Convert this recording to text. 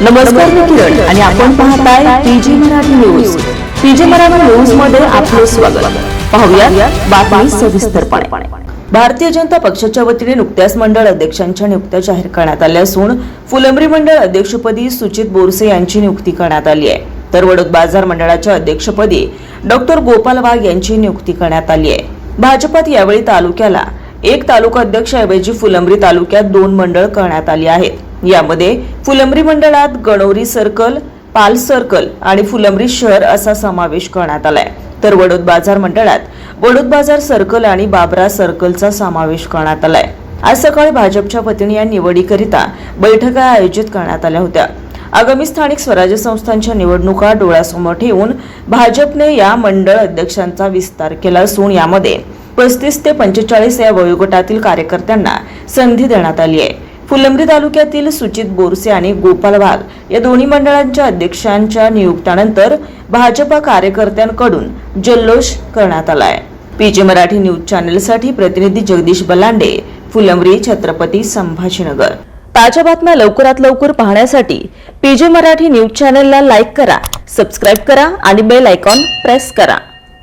नमस्कार मी किरण आणि आपण पाहताय PG Marathi news. PG Marathi न्यूजमध्ये आपले स्वागत. पाहूया बातमी सविस्तरपणे. भारतीय जनता पक्षाच्या वतीने नुकत्याच मंडळ अध्यक्षांच्या नियुक्त्या जाहीर करण्यात आल्या असून फुलंब्री मंडळ अध्यक्षपदी सुचित बोरसे यांची नियुक्ती करण्यात आली आहे. तर वडोद बाजार मंडळाच्या अध्यक्षपदी डॉक्टर गोपाल वाघ यांची नियुक्ती करण्यात आली आहे. भाजपात यावेळी तालुक्याला एक तालुका अध्यक्ष ऐवजी फुलंब्री तालुक्यात दोन मंडळ करण्यात आली आहेत. यामध्ये फुलंब्री मंडळात गणोरी सर्कल पाल सर्कल आणि फुलंब्री शहर असा समावेश करण्यात आलाय. तर वडोद बाजार मंडळात वडोद बाजार सर्कल आणि बाबरा सर्कलचा समावेश करण्यात आलाय. आज सकाळी भाजपच्या वतीने या निवडीकरिता बैठका आयोजित करण्यात आल्या होत्या. आगामी स्थानिक स्वराज्य संस्थांच्या निवडणुका डोळ्यासमोर ठेवून भाजपने या मंडळ अध्यक्षांचा विस्तार केला असून यामध्ये पस्तीस ते पंचेचाळीस या वयोगटातील कार्यकर्त्यांना संधी देण्यात आली आहे. फुलंब्री तालुक्यातील सुचित बोरसे आणि गोपाल वाघ या दोन्ही मंडळांच्या अध्यक्षांच्या नियुक्त्यानंतर भाजपा कार्यकर्त्यांकडून जल्लोष करण्यात आलाय. पीजे मराठी न्यूज चॅनलसाठी प्रतिनिधी जगदीश बलांडे फुलंब्री छत्रपती संभाजीनगर. ताज्या बातम्या लवकरात लवकर पाहण्यासाठी पीजे मराठी न्यूज चॅनलला लाईक करा सबस्क्राईब करा आणि बेल आयकॉन प्रेस करा.